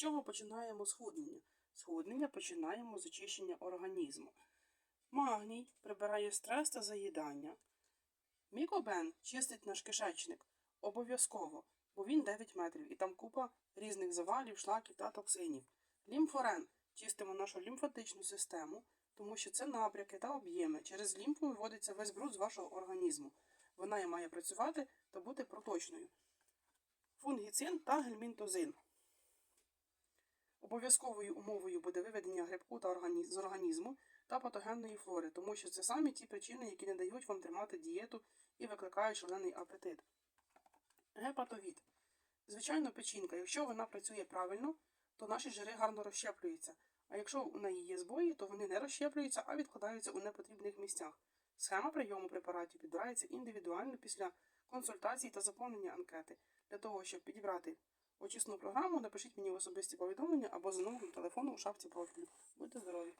чого починаємо схуднення? Схуднення починаємо з очищення організму. Магній прибирає стрес та заїдання. Мікобен чистить наш кишечник обов'язково, бо він 9 метрів і там купа різних завалів, шлаків та токсинів. Лімфорен чистимо нашу лімфатичну систему, тому що це набряки та об'єми. Через лімфу виводиться весь бруд з вашого організму. Вона і має працювати та бути проточною. Фунгіцин та гельмінтозин. Обов'язковою умовою буде виведення грибку та органі- з організму та патогенної флори, тому що це самі ті причини, які не дають вам тримати дієту і викликають шалений апетит. Гепатовід. Звичайно, печінка. Якщо вона працює правильно, то наші жири гарно розщеплюються. А якщо у неї є збої, то вони не розщеплюються, а відкладаються у непотрібних місцях. Схема прийому препаратів підбирається індивідуально після консультацій та заповнення анкети. Для того, щоб підібрати очисну програму, напишіть мені в особисті повідомлення або за номером телефону у шапці профілю. Будьте здорові!